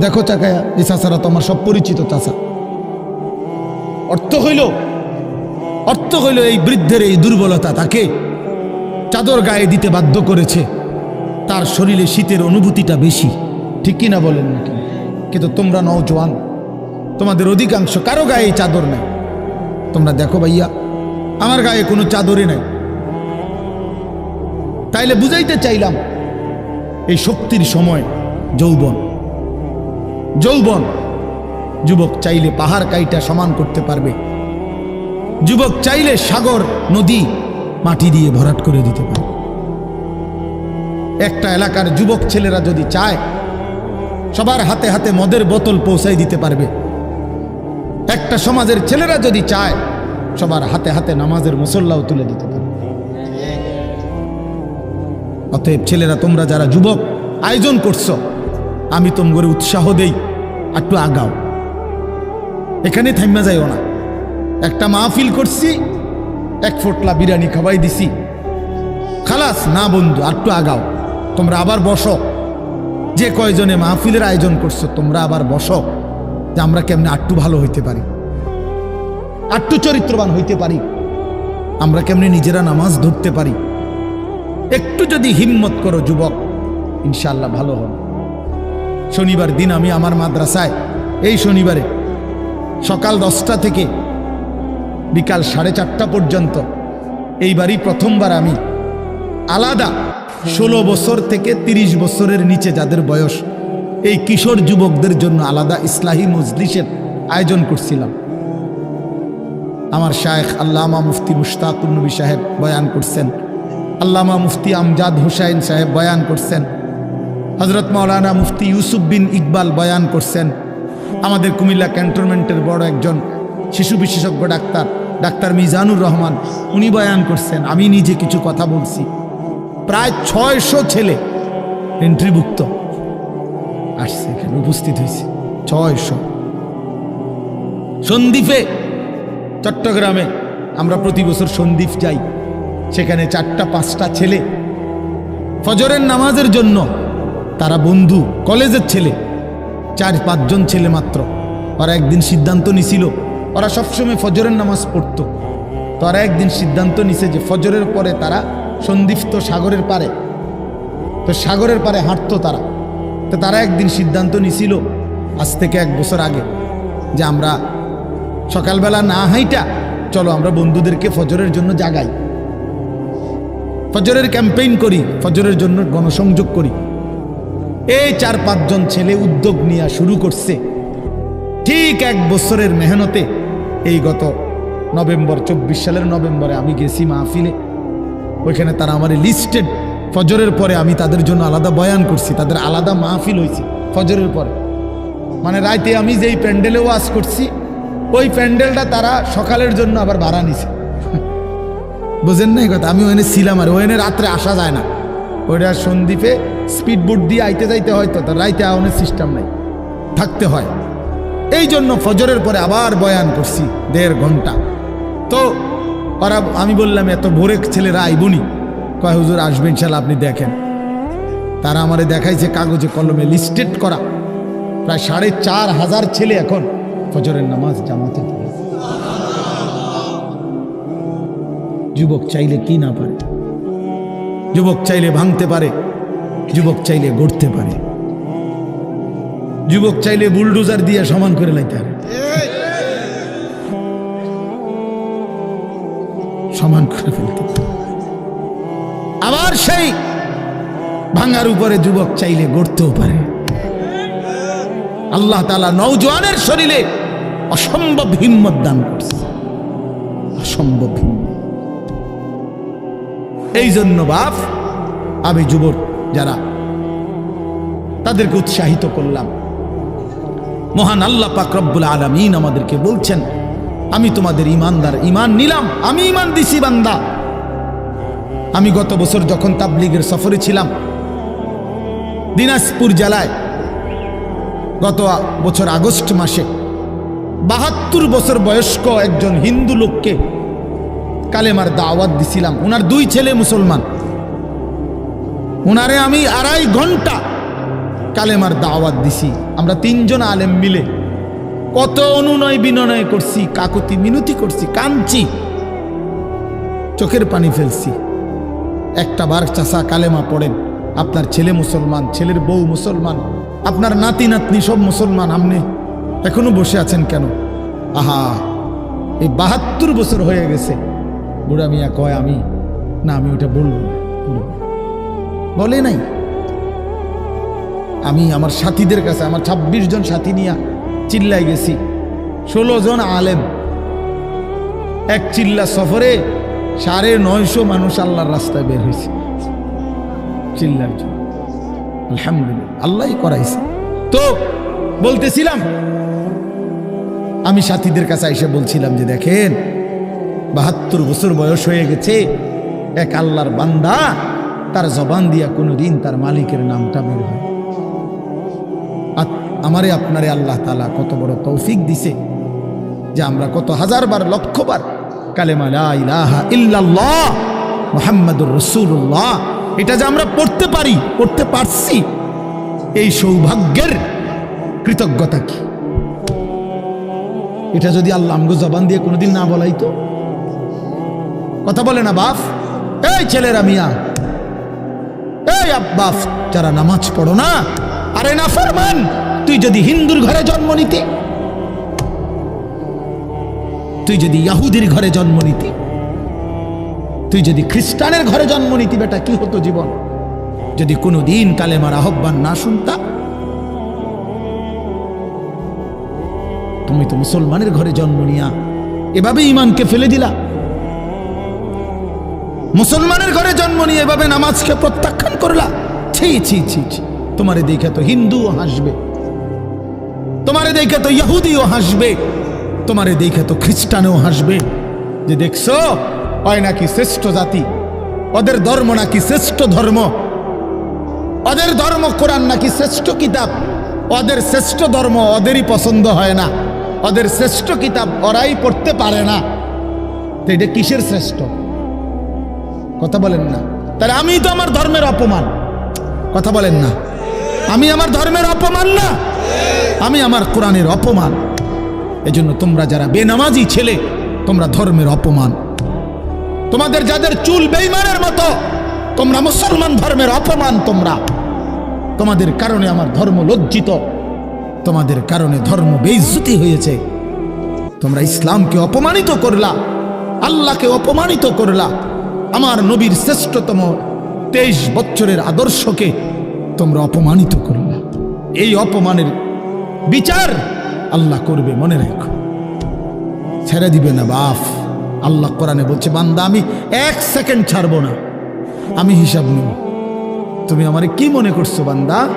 দেখো চাকায়া, এই চাচারা তো আমার সব পরিচিত চাচা। অর্থ হইল অর্থ হইল এই বৃদ্ধের এই দুর্বলতা তাকে চাদর গায়ে দিতে বাধ্য করেছে। তার শরীরে শীতের অনুভূতিটা বেশি। ঠিক কিনা বলেন নাকি? কিন্তু তোমরা নওজোয়ান তোমাদের অধিকাংশ কারও গায়ে চাদর নেই। তোমরা দেখো ভাইয়া, আমার গায়ে কোনো চাদরই নাই। তাইলে বুঝাইতে চাইলাম, এই শক্তির সময় যৌবন। যৌবন। যুবক চাইলে পাহাড় কাইটা সমান করতে পারবে। যুবক চাইলে সাগর, নদী, মাটি দিয়ে ভরাট করে দিতে পারবে। একটা এলাকার যুবক ছেলেরা যদি চায়, সবার হাতে হাতে মদের বোতল পৌঁছাই দিতে পারবে। একটা সমাজের ছেলেরা যদি চায়, সবার হাতে হাতে নামাজের মুসল্লাও তুলে দিতে পারবে। অতএব ছেলেরা, তোমরা যারা যুবক আয়োজন করছ, আমি তোমগরে উৎসাহ দেই। একটু আগাও। এখানে থাইমা যাইও না। একটা মাহফিল করছি, এক ফোটলা বিরিয়ানি খাওয়াই দিছি। খালাস, না বন্ধু একটু আগাও। তোমরা আবার বসো। যে কয়জনে মাহফিলের আয়োজন করছ, তোমরা আবার বসো, যে আমরা কেমনে আটটু ভালো হইতে পারি। আটটু চরিত্রবান হইতে পারি। আমরা কেমনে নিজেরা নামাজ ধরতে পারি। একটু যদি হিম্মত করো, যুবক ইনশাল্লাহ ভালো হবে। শনিবার দিন আমি আমার মাদ্রাসায়, এই শনিবারে সকাল দশটা থেকে বিকাল সাড়ে চারটা পর্যন্ত এইবারই প্রথমবার আমি আলাদা ষোলো বছর থেকে ৩০ বছরের নিচে যাদের বয়স, এই কিশোর যুবকদের জন্য আলাদা ইসলাহী মজলিসের আয়োজন করছিলাম। আমার শায়েখ আল্লামা মুফতি মুশতাকুর নবী সাহেব বয়ান করছেন। আল্লামা মুফতি আমজাদ হুসাইন সাহেব বয়ান করছেন। হজরত মাওলানা মুফতি ইউসুফ বিন ইকবাল বয়ান করছেন, আমাদের কুমিল্লা ক্যান্টনমেন্টের বড় একজন শিশু বিশেষজ্ঞ ডাক্তার ডাক্তার মিজানুর রহমান, উনি বয়ান করছেন, আমি নিজে কিছু কথা বলছি। প্রায় ছয়শো ছেলে এন্ট্রিভুক্ত আসছে এখানে, উপস্থিত হয়েছে। ছয়শো। সন্দ্বীপে, চট্টগ্রামে আমরা প্রতি বছর সন্দ্বীপ যাই। সেখানে চারটা, পাঁচটা ছেলে ফজরের নামাজের জন্য তারা বন্ধু, কলেজের ছেলে। চার পাঁচজন ছেলে মাত্র। ওরা একদিন সিদ্ধান্ত নিছিল, ওরা সবসময় ফজরের নামাজ পড়তো। তো ওরা একদিন সিদ্ধান্ত নিছে যে ফজরের পরে তারা সন্দিপ্ত সাগরের পারে তো সাগরের পারে হাঁটতো তারা। তো তারা একদিন সিদ্ধান্ত নিছিল, আজ থেকে এক বছর আগে, যে আমরা সকালবেলা না হাইটা, চলো আমরা বন্ধুদেরকে ফজরের জন্য জাগাই। ফজরের ক্যাম্পেইন করি, ফজরের জন্য গণসংযোগ করি। এই চার পাঁচজন ছেলে উদ্যোগ নেওয়া শুরু করছে। ঠিক এক বছরের মেহনতে এই গত নভেম্বর, চব্বিশ সালের নভেম্বরে আমি গেছি মাহফিলে। ওইখানে তারা আমার লিস্টেড ফজরের পরে আমি তাদের জন্য আলাদা বয়ান করছি, তাদের আলাদা মাহফিল হয়েছে ফজরের পরে। মানে রাইতে আমি যেই প্যান্ডেলে ওয়াজ করছি, ওই প্যান্ডেলটা তারা সকালের জন্য আবার ভাড়া নিছে। বুঝেন না এই কথা, আমি ওখানে ছিলাম আর ওখানে রাত্রে আসা যায় না। ওইটা সন্দ্বীপে স্পিড বোট দিয়ে আইতে যাইতে হয় তো রাইতে আওয়ানোর সিস্টেম নাই। থাকতে হয়। এই জন্য ফজরের পরে আবার বয়ান করছি, দেড় ঘণ্টা। তো ওরা, আমি বললাম, এত ভোরে ছেলেরা আইবনি। কয়, হুজুর আসবেন, ইনশাল্লাহ আপনি দেখেন। তারা আমারে দেখাইছে, কাগজে, কলমে লিস্টেড করা। প্রায় সাড়ে চার হাজার ছেলে এখন ফজরের নামাজ জামাতে যুবক চাইলে কি না পারে? যুবক চাইলে ভাঙতে পারে। যুবক চাইলে গড়তে পারে। যুবক চাইলে বুলডোজার দিয়ে সমান করে লাইতে পারে। সমান করে ফেলতে আবার সেই ভাঙার উপরে যুবক চাইলে গড়তেও পারে। আল্লাহ তালা নৌজওয়ানের শরীরে অসম্ভব হিম্মত দান করছে। অসম্ভব হিম্মত। এই জন্য বাপ, আমি যুবক যারা তাদেরকে উৎসাহিত করলাম। মহান আল্লাহ পাক রব্বুল আলমিন আমাদেরকে বলছেন, আমি তোমাদের ইমানদার ইমান নিলাম, আমি ইমান দিছি বান্দা। আমি গত বছর যখন তাবলিগের সফরে ছিলাম, দিনাজপুর জেলায়, গত বছর আগস্ট মাসে, বাহাত্তর বছর বয়স্ক একজন হিন্দু লোককে কালেমার দাওয়াত দিছিলাম। ওনার দুই ছেলে মুসলমান। ওনারে আমি আড়াই ঘণ্টা কালেমার দাওয়াত দিছি। আমরা তিনজন আলেম মিলে। কত অনুনয় বিনয় করছি, কাকুতি মিনতি করছি, কাঁদছি। চোখের পানি ফেলছি। একটা বার চাষা কালেমা পড়েন, আপনার ছেলে মুসলমান, ছেলের বউ মুসলমান, আপনার নাতি নাতনি সব মুসলমান, আপনি এখনও বসে আছেন কেন? আহা, এই বাহাত্তর বছর হয়ে গেছে। বুড়া মিয়া কয়, আমি, না, আমি ওটা বলব না। বলে নাই। আমি আমার সাথীদের কাছে, আমার ২৬ জন সাথী নিয়ে চিল্লাই গেছি। ষোলো জন আলেম। এক চিল্লা সফরে সাড়ে নয়শো মানুষ আল্লাহর রাস্তায় বের হয়েছে। চিল্লার জন্য। আলহামদুলিল্লাহ আল্লাহ করাইছে। তো বলতেছিলাম, আমি সাথীদের কাছে এসে বলছিলাম যে দেখেন, বাহাত্তর বছর বয়স হয়ে গেছে, এক আল্লাহর বান্দা তার জবান দিয়া কোনো দিন তার মালিকের নামটা বের হয়। আমারে আপনারে আল্লাহ তালা কত বড় তৌফিক দিছে যে আমরা কত হাজারবার লক্ষবার কালেমা লা ইলাহা ইল্লাল্লাহ মুহাম্মাদুর রাসূলুল্লাহ, এটা যে আমরা পড়তে পারি, পড়তে পারছি, এই সৌভাগ্যের কৃতজ্ঞতা কি? এটা যদি আল্লাহ আমগো জবান দিয়ে কোনোদিন না বলাই তো কথা বলে না বাপ? এই ছেলেরা মিয়া এই আব্বাস, যারা নামাজ পড়ো না, আরে না ফরমান, তুই যদি হিন্দুর ঘরে জন্ম নিতে, তুই যদি ইয়াহুদির ঘরে জন্ম নিতি, তুই যদি খ্রিস্টানের ঘরে জন্ম নিতি, বেটা, কি হতো জীবন? যদি কোনো দিন কালেমার আহ্বান না শুনতা, তুমি তো মুসলমানের ঘরে জন্ম নিয়া, এভাবে ইমানকে ফেলে দিলা। মুসলমানের ঘরে জন্ম নিয়ে এভাবে নামাজকে প্রত্যাখ্যান করলা? ছি ছি ছি ছি। তোমারে দেখে তো হিন্দুও হাসবে। তোমারে দেখে তো ইহুদিও হাসবে। তোমারে দেখে তো খ্রিস্টানও হাসবে। যে দেখছ, হয় নাকি শ্রেষ্ঠ জাতি? ওদের ধর্ম নাকি শ্রেষ্ঠ ধর্ম? ওদের ধর্ম কোরআন নাকি শ্রেষ্ঠ কিতাব? ওদের শ্রেষ্ঠ ধর্ম ওদেরই পছন্দ হয় না। ওদের শ্রেষ্ঠ কিতাব ওরাই পড়তে পারে না। তো এটা কিসের শ্রেষ্ঠ? কথা বলেন না। তাহলে আমি তো আমার ধর্মের অপমান। কথা বলেন না। আমি আমার ধর্মের অপমান না। আমি আমার কোরআনের অপমান। এজন্য তোমরা যারা বেনামাজি ছেলে, তোমরা ধর্মের অপমান। তোমাদের যাদের চুল বেইমানের মতো, তোমরা মুসলমান ধর্মের অপমান তোমরা। তোমাদের কারণে আমার ধর্ম লজ্জিত। তোমাদের কারণে ধর্ম বেইজ্জতি হয়েছে। তোমরা ইসলামকে অপমানিত করলা, আল্লাহকে অপমানিত করলা। আমার নবীর শ্রেষ্ঠতম তেইশ বছরের আদর্শকে তোমরা অপমানিত করলা এই অপমানের বিচার আল্লাহ করবে, মনে রাখো। ছেড়ে দিবে না, বাফ। আল্লাহ কোরআনে বলছে, বান্দা, আমি এক সেকেন্ড ছাড়বো না। আমি হিসাব নেব। তুমি আমারে কি মনে করছ, বান্দা?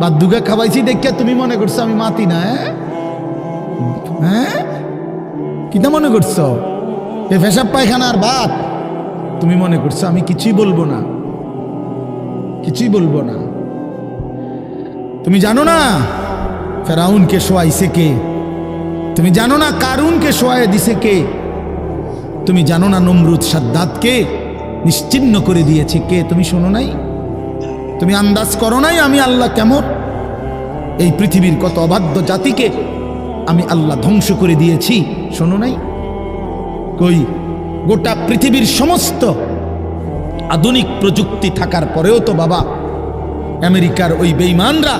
বাদ্যুকে খাবাইছি দেখিয়া তুমি মনে করছ আমি মাতি না হ্যাঁ? হ্যাঁ? কিতা মনে করছ? এ পেশাব পায়খানার ভাত তুমি মনে করছ, আমি কিছুই বলব না। কিছুই বলব না। তুমি জানো না ফেরাউনকে শোয়াইছে কে? তুমি জানো না কারুনকে শোয়াই দিছে কে? তুমি জানো না নমরুদ সাদ্দাতকে নিশ্চিন্ন করে দিয়েছে কে? তুমি শোনো নাই? তুমি আন্দাজ করো নাই আমি আল্লাহ কেমন? এই পৃথিবীর কত অবাধ্য জাতিকে আমি আল্লাহ ধ্বংস করে দিয়েছি, শোনো নাই? কই? গোটা পৃথিবীর সমস্ত আধুনিক প্রযুক্তি থাকার পরেও তো বাবা, আমেরিকার ওই বেইমানরা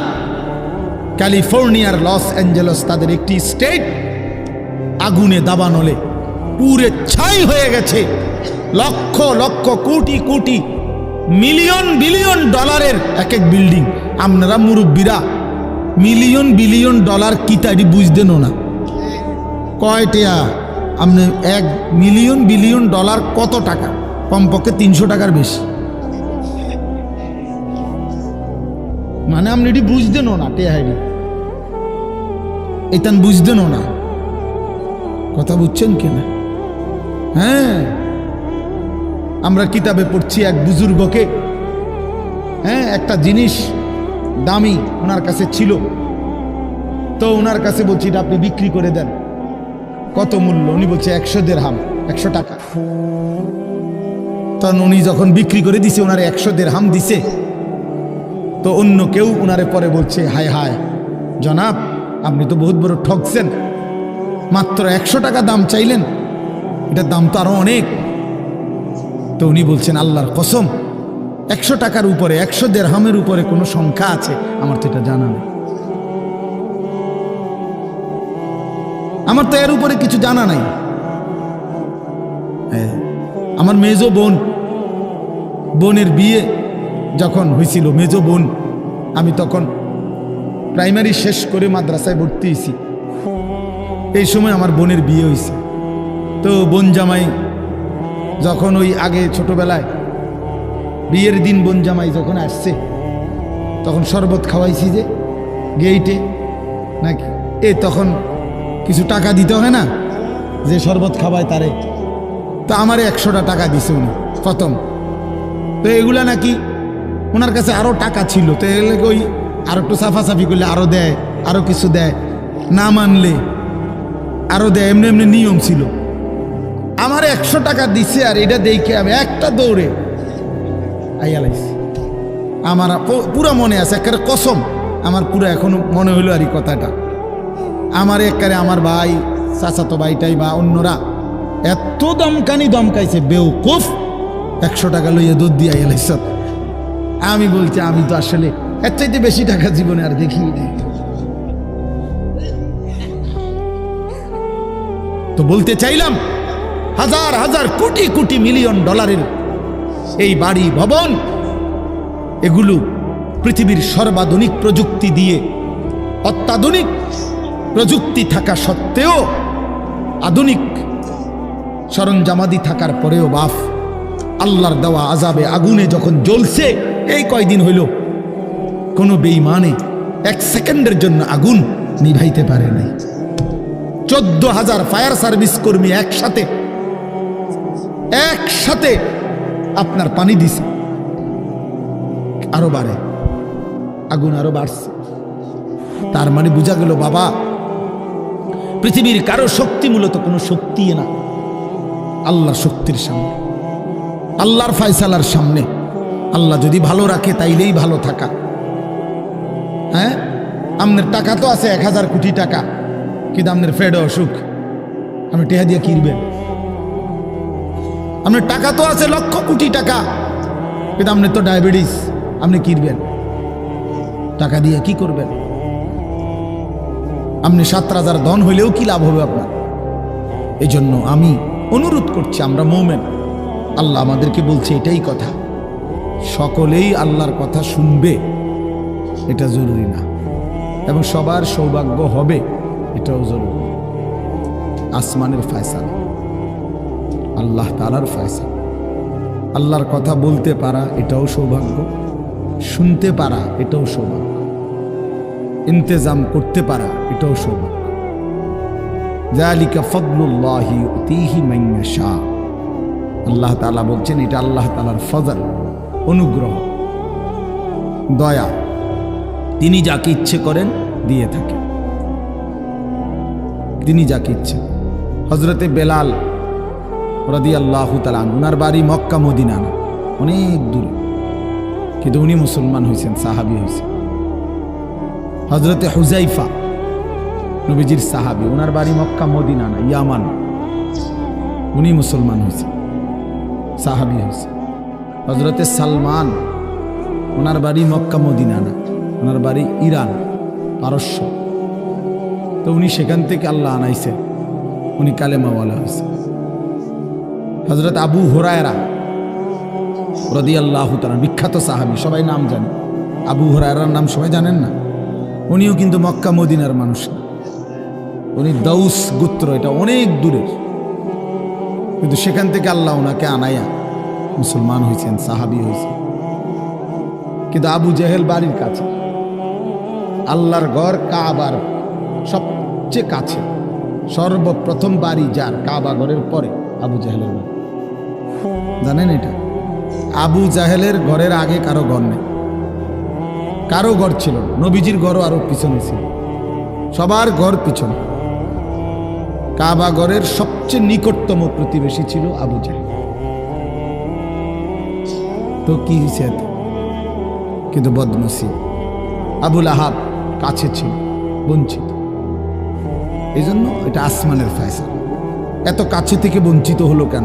ক্যালিফোর্নিয়ার লস অ্যাঞ্জেলস তাদের একটি স্টেট আগুনে দাবানলে পুরে ছাই হয়ে গেছে। লক্ষ লক্ষ, কোটি কোটি, মিলিয়ন, বিলিয়ন ডলারের এক এক বিল্ডিং। আপনারা মুরব্বীরা, মিলিয়ন, বিলিয়ন ডলার কি তারি বুঝতেন না কয়টিয়া আপনি এক মিলিয়ন, বিলিয়ন ডলার কত টাকা? কমপক্ষে তিনশো টাকার বেশি। মানে আপনি এটি বুঝতেনও না টেহারি এটান বুঝতেনও না। কথা বুঝছেন কিনা? হ্যাঁ। আমরা কিতাবে পড়ছি এক বুজুর্গকে। হ্যাঁ একটা জিনিস দামি ওনার কাছে ছিল। তো ওনার কাছে বলছি, এটা আপনি বিক্রি করে দেন। কত মূল্য? উনি বলছে একশো দের হাম একশো টাকা। তখন উনি যখন বিক্রি করে দিছে ওনারে একশো দের হাম দিছে। তো অন্য কেউ ওনারে পরে বলছে, হায় হায়, জনাব, আপনি তো বহুত বড় ঠকছেন মাত্র একশো টাকা দাম চাইলেন, এটার দাম তো আরও অনেক। তো উনি বলছেন, আল্লাহর কসম, একশো টাকার উপরে, একশো দেড়হামের উপরে কোনো সংখ্যা আছে? আমার তো এটা জানা নেই। আমার তো এর উপরে কিছু জানা নাই। হ্যাঁ, আমার মেজো বোন বোনের বিয়ে যখন হয়েছিল মেজো বোন আমি তখন প্রাইমারি শেষ করে মাদ্রাসায় ভর্তি হয়েছি এই সময় আমার বোনের বিয়ে হয়েছে তো বোন জামাই যখন ওই আগে ছোটবেলায় বিয়ের দিন বোন জামাই যখন আসছে তখন শরবত খাওয়াইছি যে গেইটে নাকি? এ তখন কিছু টাকা দিতে হয় না? যে শরবত খাওয়ায় তারে। তো আমার একশোটা টাকা দিছে উনি, প্রথম। তো এগুলা নাকি ওনার কাছে আরও টাকা ছিল, তো এগুলো ওই আর একটু সাফাসাফি করলে আরও দেয় আরও কিছু দেয়। না মানলে আরও দেয়, এমনি এমনি নিয়ম ছিল। আমার একশো টাকা দিছে আর এটা দেখে আমি একটা দৌড়ে আইয়া লাইছি। আমার পুরা মনে আছে, একেবারে কসম। আমার পুরো এখনও মনে হইল আর এই কথাটা। আমার একারে আমার ভাই, চাচাতো ভাইটাই বা অন্যরা এত দমকানি দমকাইছে, বেউকুফ, একশো টাকা লইয়া দুধ দিয়া এলাইছ আমি বলছি, আমি তো আসলে এর চাইতে বেশি টাকা জীবনে আর দেখি তো বলতে চাইলাম, হাজার হাজার কোটি কোটি মিলিয়ন ডলারের এই বাড়ি, ভবন, এগুলো পৃথিবীর সর্বাধুনিক প্রযুক্তি দিয়ে অত্যাধুনিক প্রযুক্তি থাকা সত্ত্বেও আধুনিক সরঞ্জামাদি থাকার পরেও বাফ, আল্লাহর দেওয়া আজাবে আগুনে যখন জ্বলছে, এই কয়দিন হইল কোনো বেইমানে এক সেকেন্ডের জন্য আগুন নিভাইতে পারে নাই। চোদ্দ হাজার ফায়ার সার্ভিস কর্মী একসাথে একসাথে আপনার পানি দিছে। আরও বাড়ে, আগুন আরও বাড়ছে। তার মানে বোঝা গেল, বাবা পৃথিবীর কারও শক্তি মূলত কোনো শক্তি না। আল্লাহর শক্তির সামনে। আল্লাহর ফায়সালার সামনে। আল্লাহ যদি ভালো রাখে, তাইলেই ভালো থাকা। হ্যাঁ? আপনার টাকা তো আছে, এক হাজার কোটি টাকা। কিন্তু আপনার ফেড অসুখ। আপনি টেহা দিয়ে কিনবেন আপনার টাকা তো আছে, লক্ষ কোটি টাকা। কিন্তু আপনার তো ডায়াবেটিস। আপনি কিনবেন টাকা দিয়ে কি করবেন? আপনি সাত রাজার ধন হইলেও কি লাভ হবে আপনার? এই জন্য আমি অনুরোধ করছি, আমরা মৌমেন। আল্লাহ আমাদেরকে বলছে এটাই কথা। সকলেই আল্লাহর কথা শুনবে, এটা জরুরি না। এবং সবার সৌভাগ্য হবে, এটাও জরুরি। আসমানের ফয়সালা, আল্লাহ তালার ফয়সালা। আল্লাহর কথা বলতে পারা, এটাও সৌভাগ্য। শুনতে পারা, এটাও সৌভাগ্য। ইন্তেজাম করতে পারা, এটাও সৌভাগ্য। জালিকা ফদলুল্লাহি উতিহি মাইয়াশা আল্লাহ তাআলা বলছেন, এটা আল্লাহ তালার ফজল, অনুগ্রহ, দয়া। তিনি যাকে ইচ্ছে করেন দিয়ে থাকেন। তিনি যাকে ইচ্ছে হজরতে বেলাল রদি আল্লাহ তালান ওনার বাড়ি মক্কা মদিনা অনেক দূরে। কিন্তু উনি মুসলমান হয়েছেন, সাহাবি হয়েছেন। হজরতে হুজাইফা নবীজির সাহাবি ওনার বাড়ি মক্কা, মদিনা না, ইয়ামান। উনি মুসলমান হয়েছে, সাহাবি হয়েছে। হজরতে সালমান ওনার বাড়ি মক্কা, মদিনা না ওনার বাড়ি ইরান, পারস্য। তো উনি সেখান থেকে আল্লাহ আনাইছে, উনি কালেমাওয়ালা হয়েছে। হজরত আবু হোরায়রা রদি আল্লাহ তালা বিখ্যাত সাহাবি, সবাই নাম জানে। আবু হোরায়রার নাম সবাই জানেন না? উনিও কিন্তু মক্কা মদিনার মানুষ। উনি দাউস গোত্র, এটা অনেক দূরের। কিন্তু সেখান থেকে আল্লাহ ওনাকে আনাইয়া মুসলমান হয়েছেন, সাহাবি হয়েছেন। কিন্তু আবু জেহেল বাড়ির কাছে, আল্লাহর ঘর কাবার সবচেয়ে কাছে, সর্বপ্রথম বাড়ি যার কাবা ঘরের পরে আবু জাহেলের জানেন এটা? আবু জাহেলের ঘরের আগে কারও ঘর নেই। কারও ঘর ছিল নবীজির ঘরও আরও পিছনে ছিল। সবার ঘর পিছনে। কাবা ঘরের সবচেয়ে নিকটতম প্রতিবেশী ছিল আবু জাহেল। তো কি হয়েছে? কিন্তু বদনসিব আবুল আহাব কাছে ছিল, বঞ্চিত। এই জন্য এটা আসমানের ফয়সালা। এত কাছে থেকে বঞ্চিত হলো কেন?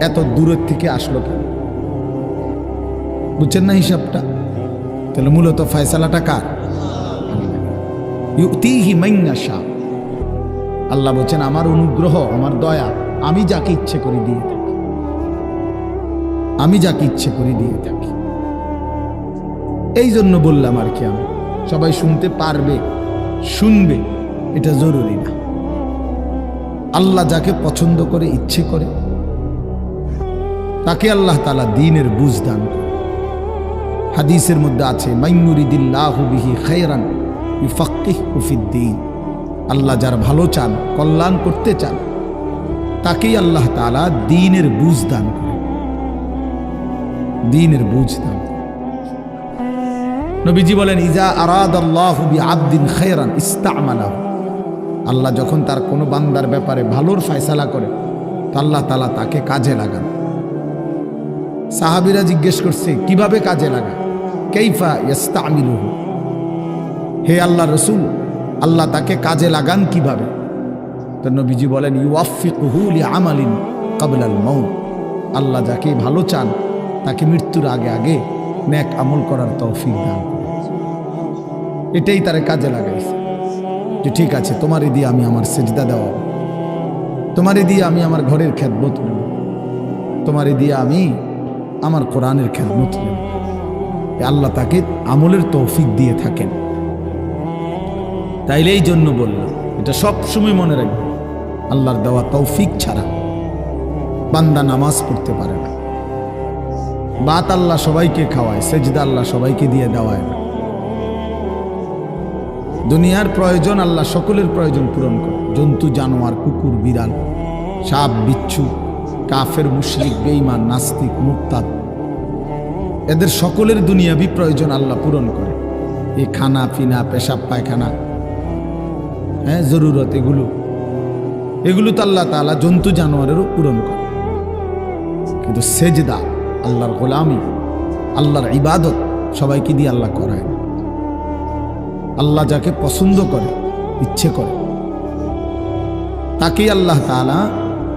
এত দূরের থেকে আসলো কেন? বুঝছেন না হিসাবটা? তাহলে মূলত ফয়সালাটা কার? ইউতিহি মাইয়াশা আল্লাহ বলছেন, আমার অনুগ্রহ, আমার দয়া, আমি যাকে ইচ্ছে করে দিয়ে থাকি। আমি যাকে ইচ্ছে করে দিয়ে থাকি। এই জন্য বললাম আর কি আমি, সবাই শুনতে পারবে, শুনবে, এটা জরুরি না। আল্লাহ যাকে পছন্দ করে, ইচ্ছে করে, তাকে আল্লাহ তালা দিনের বুঝ দান করে। হাদিসের মধ্যে আছে আল্লাহ যার ভালো চান, কল্যাণ করতে চান, তাকেই আল্লাহ তাআলা দিনের বুঝ দান করে। দিনের বুঝ দান নবীজি বলেন, ইজা আরাদ আল্লাহ আব্দিন খায়রান ইস্তামালাহু। আল্লাহ যখন তার কোনো বান্দার ব্যাপারে ভালোর ফয়সালা করে তো আল্লাহ তালা তাকে কাজে লাগান। সাহাবিরা জিজ্ঞেস করছে, কীভাবে কাজে লাগায়? কেইফা ইয়াস্তামিলুহু? হে আল্লাহ রসুল, আল্লাহ তাকে কাজে লাগান কীভাবে? তো নবীজি বলেন ইউআফিকুহু লিআমালিন ক্বাবলাল মাউত। আল্লাহ যাকে ভালো চান, তাকে মৃত্যুর আগে আগে নেক আমল করার তৌফিক দান এটাই তারে কাজে লাগাইছে। যে ঠিক আছে তোমারই দিয়ে আমি আমার সেজদা দেওয়া তোমারই দিয়ে আমি আমার ঘরের খেদমত নেব তোমারই দিয়ে আমি আমার কোরআনের খেদমত নেব আল্লাহ তাকে আমলের তৌফিক দিয়ে থাকেন। তাইলে এই জন্য বললাম, এটা সব সময় মনে রাখবে আল্লাহর দেওয়া তৌফিক ছাড়া বান্দা নামাজ পড়তে পারে না। বাত আল্লাহ সবাইকে খাওয়ায়, সেজদা আল্লাহ সবাইকে দিয়ে দেওয়ায় না। দুনিয়ার প্রয়োজন আল্লাহ সকলের প্রয়োজন পূরণ করে। জন্তু, জানোয়ার, কুকুর, বিড়াল, সাপ, বিচ্ছু, কাফের, মুশরিক, বেঈমান, নাস্তিক, মুক্তাদ এদের সকলের দুনিয়াবি প্রয়োজন আল্লাহ পূরণ করে। এই খানা, পিনা, পেশাব, পায়খানা হ্যাঁ জরুরত এগুলো। এগুলো তো আল্লাহ তালা জন্তু জানোয়ারেরও পূরণ করে। কিন্তু সেজদা, আল্লাহর গোলামি, আল্লাহর ইবাদত সবাইকে দিয়ে আল্লাহ করায়। আল্লাহ যাকে পছন্দ করে, ইচ্ছে করে, তাকেই আল্লাহ তাআলা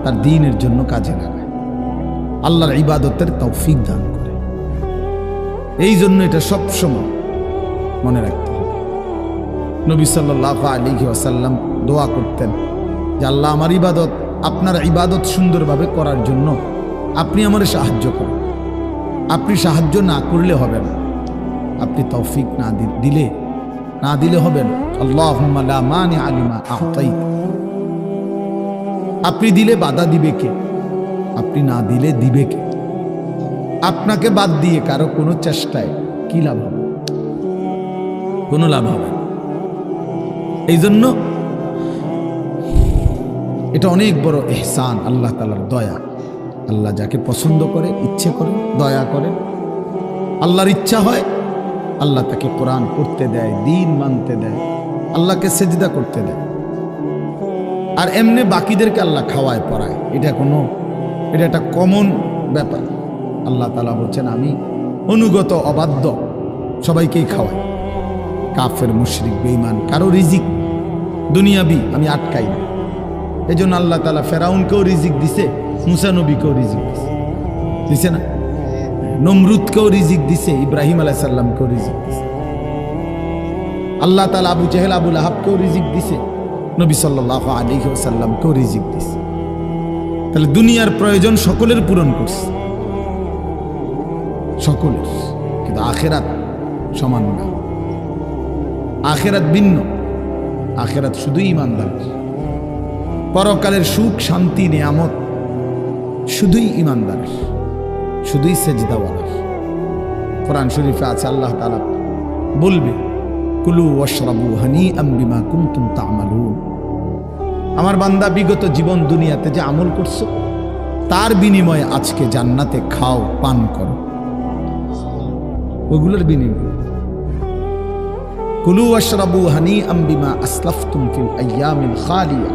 তার দিনের জন্য কাজে লাগায়। আল্লাহর ইবাদতের তৌফিক দান করে। এই জন্য এটা সব সময় মনে রাখতে হবে। নবী সাল্লাহ আলী ওয়াসাল্লাম দোয়া করতেন যে, আল্লাহ আমার ইবাদত, আপনার ইবাদত সুন্দরভাবে করার জন্য আপনি আমার সাহায্য করুন। আপনি সাহায্য না করলে হবে না। আপনি তৌফিক না দিলে না দিলে হবে না। আল্লাহ আপনি দিলে বাধা দিবে কে? আপনি না দিলে দিবে কে? আপনাকে বাদ দিয়ে কারও কোনো চেষ্টায় কি লাভ হবে? কোনো লাভ হবে না। এই জন্য এটা অনেক বড় এহসান আল্লাহ তালার দয়া। আল্লাহ যাকে পছন্দ করে ইচ্ছে করে দয়া করে। আল্লাহর ইচ্ছা হয় আল্লাহ তাকে কোরআন পড়তে দেয় দিন মানতে দেয় আল্লাহকে সেজদা করতে দেয়। আর এমনি বাকিদেরকে আল্লাহ খাওয়ায় পড়ায়। এটা কোনো এটা একটা কমন ব্যাপার। আল্লাহ তালা বলছেন, আমি অনুগত, অবাধ্য, সবাইকেই খাওয়াই। কাফের, মুশরিক, বেঈমান, কারও রিজিক দুনিয়াবি আমি আটকাই না। এই জন্য আল্লাহ তালা ফেরাউনকেও রিজিক দিছে, মুসা নবীকেও রিজিক দিছে। দিছে না? নমরুদকেও রিজিক দিছে, ইব্রাহিম আলাইসাল্লামকেও রিজিক দিছে। আল্লাহ তালা আবু জেহেল আবুল আহাবকেও রিজিক দিছে, নবী সাল্লাহ আলী সাল্লামকেও রিজিক দিছে। তাহলে দুনিয়ার প্রয়োজন সকলের পূরণ করছে। সকলের, কিন্তু আখেরাত সমান না। আখেরাত ভিন্ন, আখেরাত শুধুই ইমানদার। পরকালের সুখ, শান্তি, নিয়ামত শুধুই ইমানদারের শুধুই সেজদাওয়ালার কোরআন শরীফে আছে, আল্লাহ তালা বলবে, কুলু ওয়াশরাবু হানি আম্বিমা কুমতুম তামালুন। আমার বান্দা, বিগত জীবন দুনিয়াতে যে আমল করছ, তার বিনিময়ে আজকে জান্নাতে খাও, পান করো। ওগুলোর বিনিময়। কুলু ওয়াশরাবু হানি আম্বিমা আসলাফতুম ফিল আইয়ামিল খালিয়া।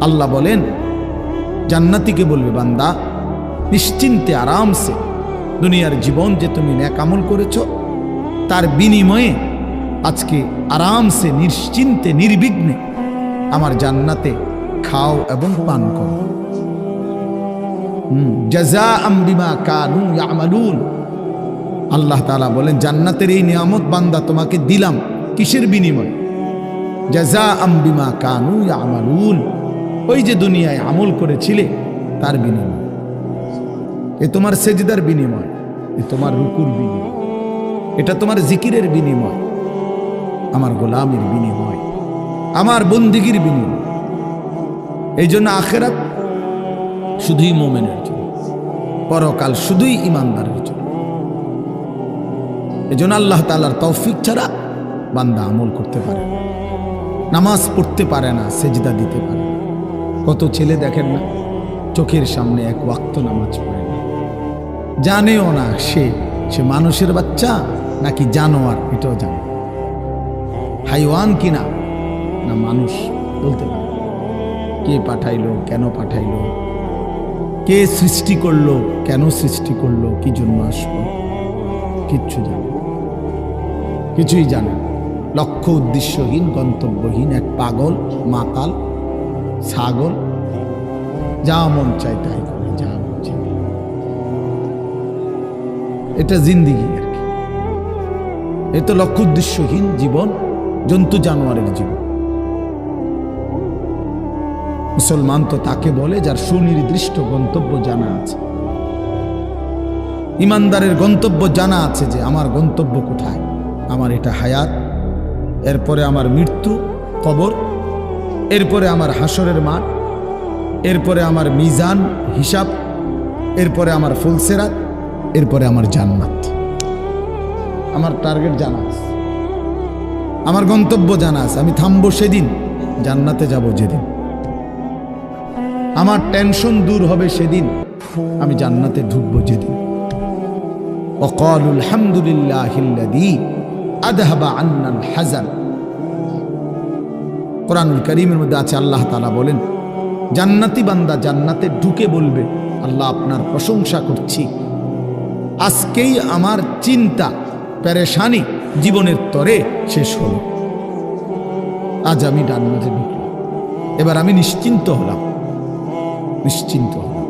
আল্লাহ বলেন জান্নাতিকে বলবে বান্দা, নিশ্চিন্তে আরামসে দুনিয়ার জীবন যে তুমি ন্যাকামল করেছ, তার বিনিময়ে আজকে আরামসে, নিশ্চিন্তে, নির্বিঘ্নে আমার জান্নাতে খাও এবং পান করো। জাজা আম্বিমা কানু ইয়ামালুন। আল্লাহ তাআলা বলেন, জান্নাতের এই নিয়ামত বান্দা তোমাকে দিলাম কিসের বিনিময়? জাজা আম্বিমা কানু ইয়ামালুন। ওই যে দুনিয়ায় আমল করেছিলে, তার বিনিময়। এ তোমার সেজদার বিনিময়, এ তোমার রুকুর বিনিময়। এটা তোমার জিকিরের বিনিময়, আমার গোলামের বিনিময়, আমার বন্দিগির বিনিময়। এই জন্য আখেরাত শুধুই মোমেনের জন্য, পরকাল শুধুই ইমানদারের জন্য। এই জন্য আল্লাহ তালার তৌফিক ছাড়া বান্দা আমল করতে পারে নামাজ পড়তে পারে না, সেজদা দিতে পারে কত ছেলে দেখেন না, চোখের সামনে এক ওয়াক্ত নামাজ পড়ে না। জানেও না সে সে মানুষের বাচ্চা নাকি জানোয়ার, এটাও জানে হাইওয়ান কিনা, না মানুষ বলতে পারে কে পাঠাইলো, কেন পাঠাইলো, কে সৃষ্টি করল, কেন সৃষ্টি করল, কি জন্য আসলো, কিচ্ছু জানে। কিছুই জানে। লক্ষ্য উদ্দেশ্যহীন, গন্তব্যহীন এক পাগল, মাতাল, ছাগল। যা মন চাই তাই করে, যা এটা জিন্দিগি আর কি। এ তো লক্ষ্য উদ্দেশ্যহীন জীবন, জন্তু জানোয়ারের জীবন। মুসলমান তো তাকে বলে যার সুনির্দিষ্ট গন্তব্য জানা আছে। ইমানদারের গন্তব্য জানা আছে যে আমার গন্তব্য কোথায়? আমার এটা হায়াত এরপরে আমার মৃত্যু কবর এরপরে আমার হাসরের মাঠ এরপরে আমার মিজান হিসাব এরপরে আমার ফুলসেরাত এরপরে আমার জান্নাত আমার টার্গেট জানা আছে আমার গন্তব্য জানা আছে আমি থামবো সেদিন জান্নাতে যাব যেদিন আমার টেনশন দূর হবে সেদিন আমি জান্নাতে ঢুকবো যেদিন وقالوا الحمد لله الذي আদহাবা আন্নাল কোরআনুল করিমের মধ্যে আছে, আল্লাহ তালা বলেন, জান্নাতি বান্দা জান্নাতে ঢুকে বলবে, আল্লাহ আপনার প্রশংসা করছি। আজকেই আমার চিন্তা প্যারেশানি জীবনের তরে শেষ হল। আজ আমি ডান্নাতে ঢুকলাম। এবার আমি নিশ্চিন্ত হলাম। নিশ্চিন্ত হলাম।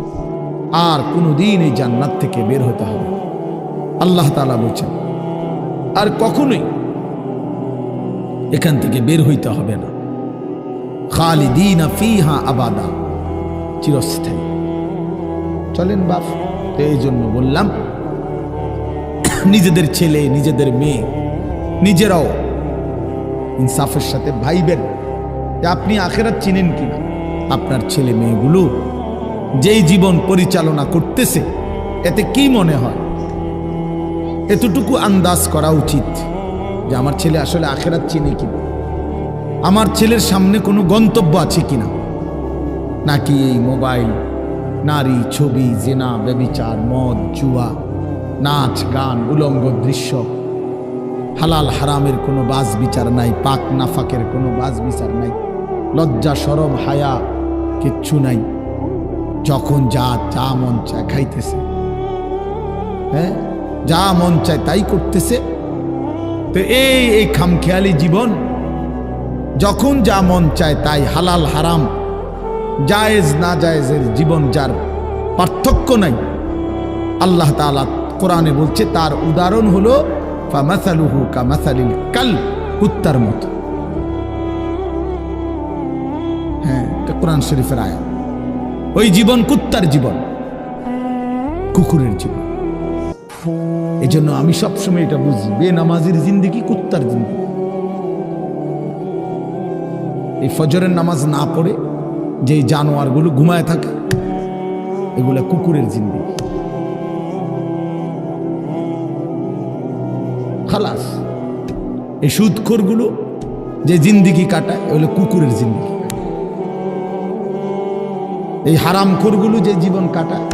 আর কোনোদিন এই জান্নাত থেকে বের হতে হবে আল্লাহ তালা বলছেন আর কখনোই এখান থেকে বের হইতে হবে না। খালিদিনা ফিহা আবাদা, চিরস্থায়ী। চলেন বাপ এই জন্য বললাম, নিজেদের ছেলে, নিজেদের মেয়ে, নিজেরাও ইনসাফের সাথে ভাইবেন যে আপনি আখেরাত চিনেন কিনা। আপনার ছেলে মেয়েগুলো যেই জীবন পরিচালনা করতেছে, এতে কি মনে হয়? এতটুকু আন্দাজ করা উচিত যে আমার ছেলে আসলে আখেরাত চিনে কিনা আমার ছেলের সামনে কোনো গন্তব্য আছে কিনা? নাকি এই মোবাইল, নারী, ছবি, জেনা, ব্যবিচার, মদ, জুয়া, নাচ, গান, উলঙ্গ দৃশ্য, হালাল হারামের কোনো বাজ বিচার নাই, পাক নাফাকের কোনো বাজ বিচার নাই, লজ্জা, সরম, হায়া, কিচ্ছু নাই। যখন যা চা মন চা খাইতেছে। হ্যাঁ? যা মন চায় তাই করতেছে। তো এই এই খামখেয়ালি জীবন, যখন যা মন চায় তাই হালাল, হারাম, জায়েজ, না জায়েজের জীবন যার পার্থক্য নাই। আল্লাহ তাআলা কোরআনে বলছে, তার উদাহরণ হলো, ফামাসালুহু কামাসালিল কাল, কুত্তার মতো। হ্যাঁ কোরআন শরীফের আয়াত। ওই জীবন কুত্তার জীবন, কুকুরের জীবন। এই জন্য আমি সবসময় এটা বুঝি। বে বেনামাজির জিন্দিগি, কুত্তার জিন্দিগি। এই ফজরের নামাজ না পড়ে যে জানোয়ারগুলো ঘুমায় থাকে, এগুলা কুকুরের জিন্দিগি। খালাস, এই সুদখোরগুলো যে জিন্দিগি কাটায়, এগুলো কুকুরের জিন্দিগি। এই হারামখোরগুলো যে জীবন কাটায়,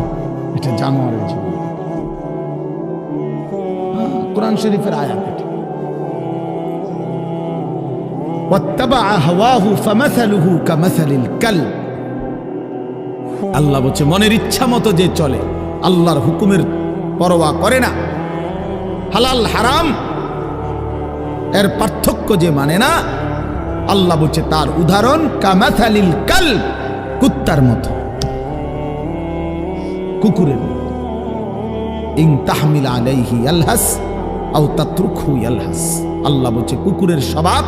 এটা জানোয়ারের জীবন। কোরআন শরীফের আয়াত আল্লাহ বলছে, মনের ইচ্ছা মতো যে চলে, আল্লাহর হুকুমের পরোয়া করে না। হালাল, হারাম, এর পার্থক্য যে মানে না, আল্লাহ বলছে, তার উদাহরণ কামাথালিল কাল, কুত্তার মতো। কুকুরের মতো। ইং তাহমিল আলাইহি আল্লাহ আলহাস আল্লাহ বলছে, কুকুরের স্বভাব,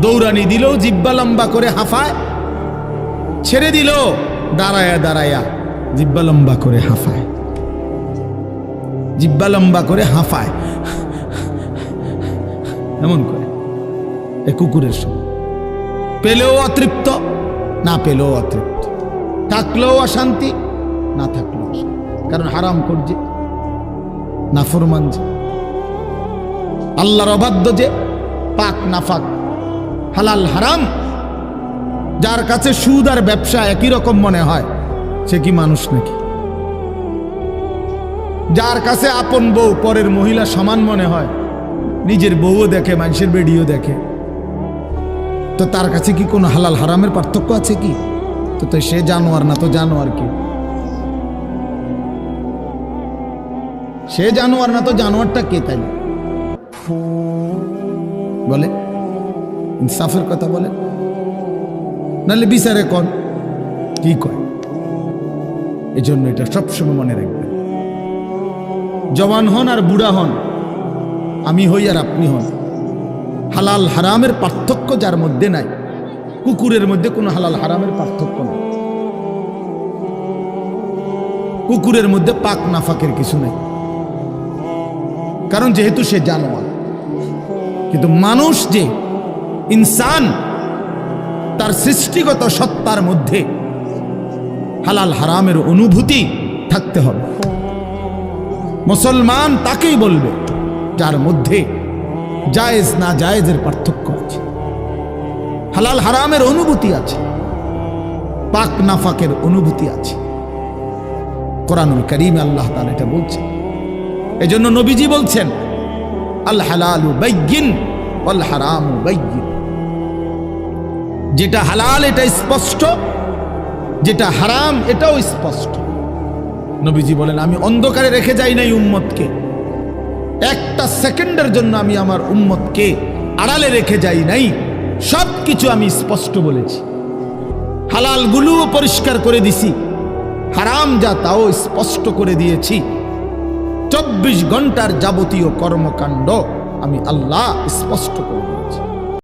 দৌড়ানি দিল, জিব্বা লম্বা করে হাফায়, ছেড়ে দিল, দাঁড়ায়া দাঁড়ায়া, জিব্বা লম্বা করে হাফায়। জিব্বা লম্বা করে হাফায়। এমন করে। এ কুকুরের স্বভাব। পেলেও অতৃপ্ত, না পেলেও অতৃপ্ত। থাকলেও অশান্তি, না থাকলেও অশান্তি। কারণ হারাম করছে না ফরমান যে। আল্লাহর অবাধ্য যে পাক নাফাক, হালাল হারাম, যার কাছে সুদ আর ব্যবসা একই রকম মনে হয়, সে কি মানুষ নাকি? যার কাছে আপন বউ পরের মহিলা সমান মনে হয়, নিজের বউও দেখে, মানুষের বেডিও দেখে, তো তার কাছে কি কোনো হালাল হারামের পার্থক্য আছে কি? তো তো সে জানোয়ার না তো জানোয়ার কি? সে জানোয়ার না তো জানোয়ারটা কে তাই বলে? ইনসাফের কথা বলে? নাহলে বিচারে কন কি কয়? এই জন্য এটা সবসময় মনে রাখবেন। জওয়ান হন আর বুড়া হন, আমি হই আর আপনি হন। হালাল হারামের পার্থক্য যার মধ্যে নাই, কুকুরের মধ্যে কোনো হালাল হারামের পার্থক্য নেই। কুকুরের মধ্যে পাক নাফাকের কিছু নেই। কারণ যেহেতু সে জানোয়ার কিন্তু মানুষ যে ইনসান, তার সৃষ্টিগত সত্তার মধ্যে হালাল হারামের অনুভূতি থাকতে হবে। মুসলমান তাকেই বলবে, যার মধ্যে জায়েজ না জায়েজের পার্থক্য আছে। হালাল হারামের অনুভূতি আছে, পাক নাফাকের অনুভূতি আছে। কোরআনুল করিম আল্লাহ তাআলা এটা বলছেন। এজন্য নবীজি বলছেন আল হালালু বাইয়িন যেটা হালাল এটা স্পষ্ট। যেটা হারাম, এটাও স্পষ্ট। নবীজি বলেন, আমি অন্ধকারে রেখে যাই নাই উম্মতকে। একটা সেকেন্ডের জন্য আমি আমার উম্মতকে আড়ালে রেখে যাই নাই। সব কিছু আমি স্পষ্ট বলেছি। হালালগুলোও পরিষ্কার করে দিছি। হারাম যা, তাও স্পষ্ট করে দিয়েছি। চব্বিশ ঘণ্টার যাবতীয় কর্মকাণ্ড আমি আল্লাহ স্পষ্ট করে দিয়েছি।